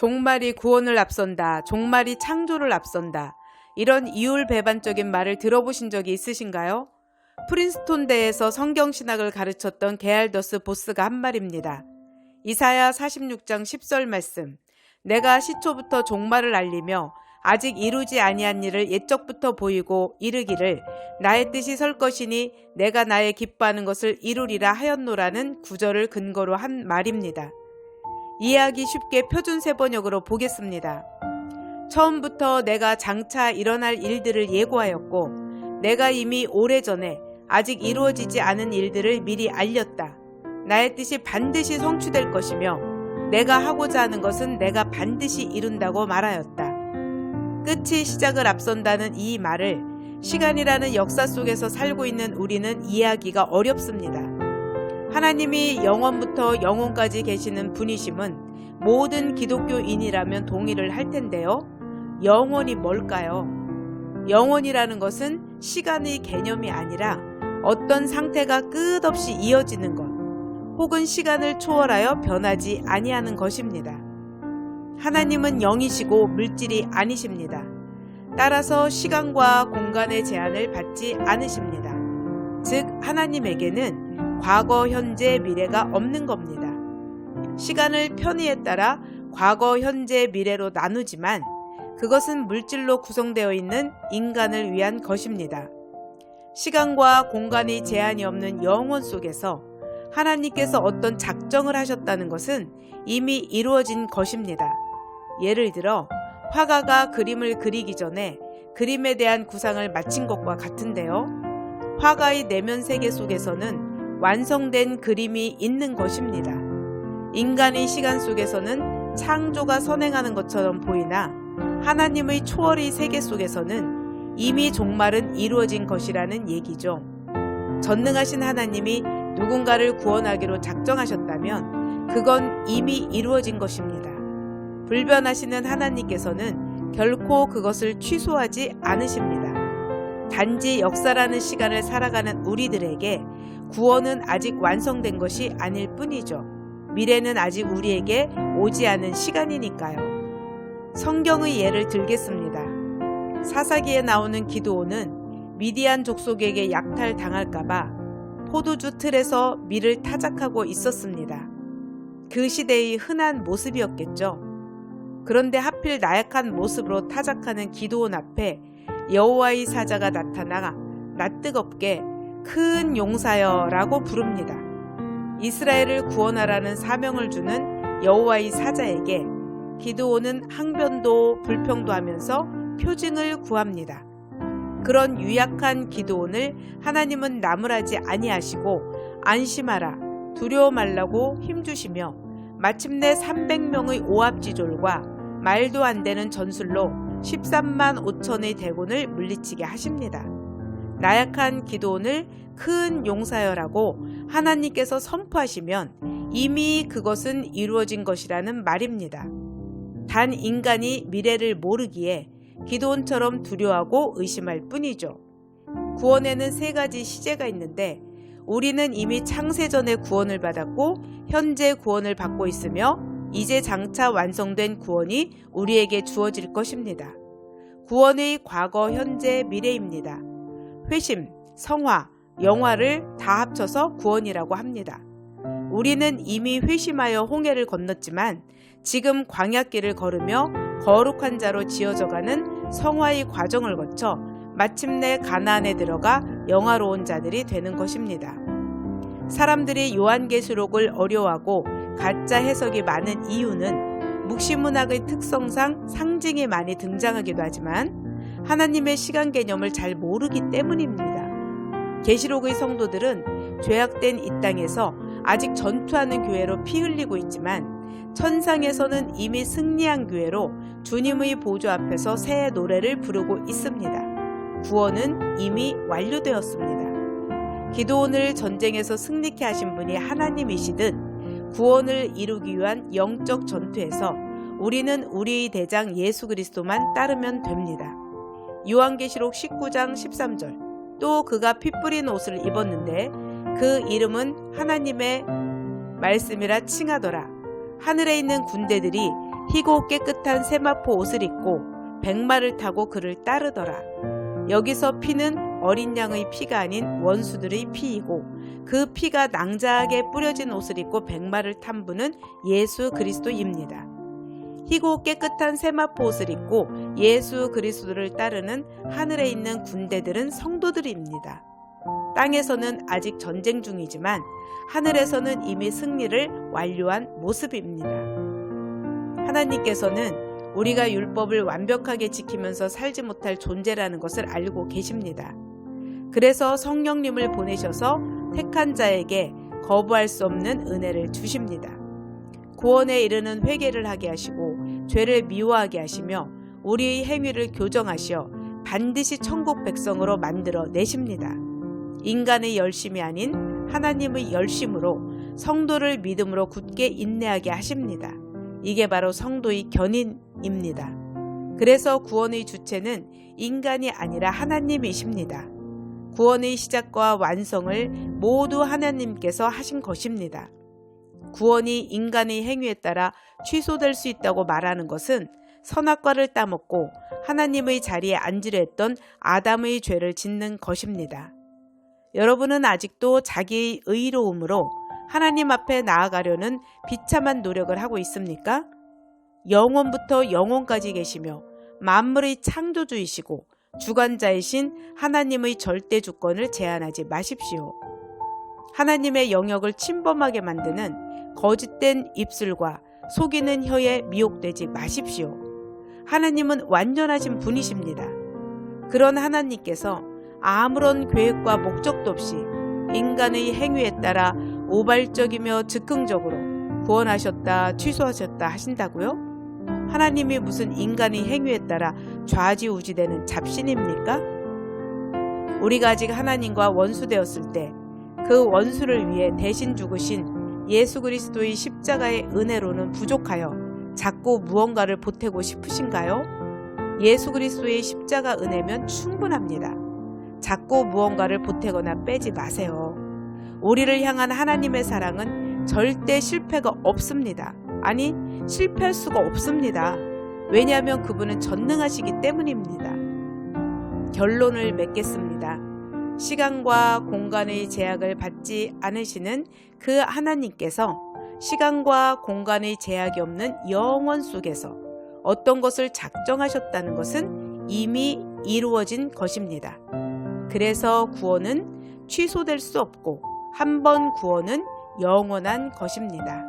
종말이 구원을 앞선다. 종말이 창조를 앞선다. 이런 이율배반적인 말을 들어보신 적이 있으신가요? 프린스톤대에서 성경신학을 가르쳤던 게알더스 보스가 한 말입니다. 이사야 46장 10절 말씀. 내가 시초부터 종말을 알리며 아직 이루지 아니한 일을 옛적부터 보이고 이르기를 나의 뜻이 설 것이니 내가 나의 기뻐하는 것을 이루리라 하였노라는 구절을 근거로 한 말입니다. 이해하기 쉽게 표준 세번역으로 보겠습니다. 처음부터 내가 장차 일어날 일들을 예고하였고 내가 이미 오래전에 아직 이루어지지 않은 일들을 미리 알렸다. 나의 뜻이 반드시 성취될 것이며 내가 하고자 하는 것은 내가 반드시 이룬다고 말하였다. 끝이 시작을 앞선다는 이 말을 시간이라는 역사 속에서 살고 있는 우리는 이해하기가 어렵습니다. 하나님이 영원부터 영원까지 계시는 분이심은 모든 기독교인이라면 동의를 할 텐데요. 영원이 뭘까요? 영원이라는 것은 시간의 개념이 아니라 어떤 상태가 끝없이 이어지는 것, 혹은 시간을 초월하여 변하지 아니하는 것입니다. 하나님은 영이시고 물질이 아니십니다. 따라서 시간과 공간의 제한을 받지 않으십니다. 즉, 하나님에게는 과거, 현재, 미래가 없는 겁니다. 시간을 편의에 따라 과거, 현재, 미래로 나누지만 그것은 물질로 구성되어 있는 인간을 위한 것입니다. 시간과 공간의 제한이 없는 영원 속에서 하나님께서 어떤 작정을 하셨다는 것은 이미 이루어진 것입니다. 예를 들어 화가가 그림을 그리기 전에 그림에 대한 구상을 마친 것과 같은데요. 화가의 내면 세계 속에서는 완성된 그림이 있는 것입니다. 인간의 시간 속에서는 창조가 선행하는 것처럼 보이나 하나님의 초월의 세계 속에서는 이미 종말은 이루어진 것이라는 얘기죠. 전능하신 하나님이 누군가를 구원하기로 작정하셨다면 그건 이미 이루어진 것입니다. 불변하시는 하나님께서는 결코 그것을 취소하지 않으십니다. 단지 역사라는 시간을 살아가는 우리들에게 구원은 아직 완성된 것이 아닐 뿐이죠. 미래는 아직 우리에게 오지 않은 시간이니까요. 성경의 예를 들겠습니다. 사사기에 나오는 기도원은 미디안 족속에게 약탈 당할까봐 포도주 틀에서 밀을 타작하고 있었습니다. 그 시대의 흔한 모습이었겠죠. 그런데 하필 나약한 모습으로 타작하는 기도원 앞에 여호와의 사자가 나타나 낯뜨겁게 큰 용사여 라고 부릅니다. 이스라엘을 구원하라는 사명을 주는 여호와의 사자에게 기드온은 항변도 불평도 하면서 표징을 구합니다. 그런 유약한 기드온을 하나님은 나무라지 아니하시고 안심하라 두려워 말라고 힘주시며 마침내 300명의 오합지졸과 말도 안 되는 전술로 13만 5천의 대군을 물리치게 하십니다. 나약한 기도원을 큰 용사여라고 하나님께서 선포하시면 이미 그것은 이루어진 것이라는 말입니다. 단 인간이 미래를 모르기에 기도원처럼 두려워하고 의심할 뿐이죠. 구원에는 세 가지 시제가 있는데 우리는 이미 창세전에 구원을 받았고 현재 구원을 받고 있으며 이제 장차 완성된 구원이 우리에게 주어질 것입니다. 구원의 과거, 현재, 미래입니다. 회심, 성화, 영화를 다 합쳐서 구원이라고 합니다. 우리는 이미 회심하여 홍해를 건넜지만 지금 광야길을 걸으며 거룩한 자로 지어져가는 성화의 과정을 거쳐 마침내 가나안에 들어가 영화로운 자들이 되는 것입니다. 사람들이 요한계시록을 어려워하고 가짜 해석이 많은 이유는 묵시문학의 특성상 상징이 많이 등장하기도 하지만 하나님의 시간 개념을 잘 모르기 때문입니다. 계시록의 성도들은 죄악된 이 땅에서 아직 전투하는 교회로 피 흘리고 있지만 천상에서는 이미 승리한 교회로 주님의 보좌 앞에서 새 노래를 부르고 있습니다. 구원은 이미 완료되었습니다. 기도원을 전쟁에서 승리케 하신 분이 하나님이시듯 구원을 이루기 위한 영적 전투에서 우리는 우리의 대장 예수 그리스도만 따르면 됩니다. 요한계시록 19장 13절 또 그가 피 뿌린 옷을 입었는데 그 이름은 하나님의 말씀이라 칭하더라. 하늘에 있는 군대들이 희고 깨끗한 세마포 옷을 입고 백마를 타고 그를 따르더라. 여기서 피는 어린 양의 피가 아닌 원수들의 피이고 그 피가 낭자하게 뿌려진 옷을 입고 백마를 탄 분은 예수 그리스도입니다. 희고 깨끗한 세마포 옷을 입고 예수 그리스도를 따르는 하늘에 있는 군대들은 성도들입니다. 땅에서는 아직 전쟁 중이지만 하늘에서는 이미 승리를 완료한 모습입니다. 하나님께서는 우리가 율법을 완벽하게 지키면서 살지 못할 존재라는 것을 알고 계십니다. 그래서 성령님을 보내셔서 택한 자에게 거부할 수 없는 은혜를 주십니다. 구원에 이르는 회개를 하게 하시고 죄를 미워하게 하시며 우리의 행위를 교정하시어 반드시 천국 백성으로 만들어 내십니다. 인간의 열심이 아닌 하나님의 열심으로 성도를 믿음으로 굳게 인내하게 하십니다. 이게 바로 성도의 견인입니다. 그래서 구원의 주체는 인간이 아니라 하나님이십니다. 구원의 시작과 완성을 모두 하나님께서 하신 것입니다. 구원이 인간의 행위에 따라 취소될 수 있다고 말하는 것은 선악과를 따먹고 하나님의 자리에 앉으려 했던 아담의 죄를 짓는 것입니다. 여러분은 아직도 자기의 의로움으로 하나님 앞에 나아가려는 비참한 노력을 하고 있습니까? 영원부터 영원까지 계시며 만물의 창조주이시고 주관자이신 하나님의 절대 주권을 제한하지 마십시오. 하나님의 영역을 침범하게 만드는 거짓된 입술과 속이는 혀에 미혹되지 마십시오. 하나님은 완전하신 분이십니다. 그런 하나님께서 아무런 계획과 목적도 없이 인간의 행위에 따라 우발적이며 즉흥적으로 구원하셨다, 취소하셨다 하신다고요? 하나님이 무슨 인간의 행위에 따라 좌지우지되는 잡신입니까? 우리가 아직 하나님과 원수되었을 때 그 원수를 위해 대신 죽으신 예수 그리스도의 십자가의 은혜로는 부족하여 자꾸 무언가를 보태고 싶으신가요? 예수 그리스도의 십자가 은혜면 충분합니다. 자꾸 무언가를 보태거나 빼지 마세요. 우리를 향한 하나님의 사랑은 절대 실패가 없습니다. 아니, 실패할 수가 없습니다. 왜냐하면 그분은 전능하시기 때문입니다. 결론을 맺겠습니다. 시간과 공간의 제약을 받지 않으시는 그 하나님께서 시간과 공간의 제약이 없는 영원 속에서 어떤 것을 작정하셨다는 것은 이미 이루어진 것입니다. 그래서 구원은 취소될 수 없고 한 번 구원은 영원한 것입니다.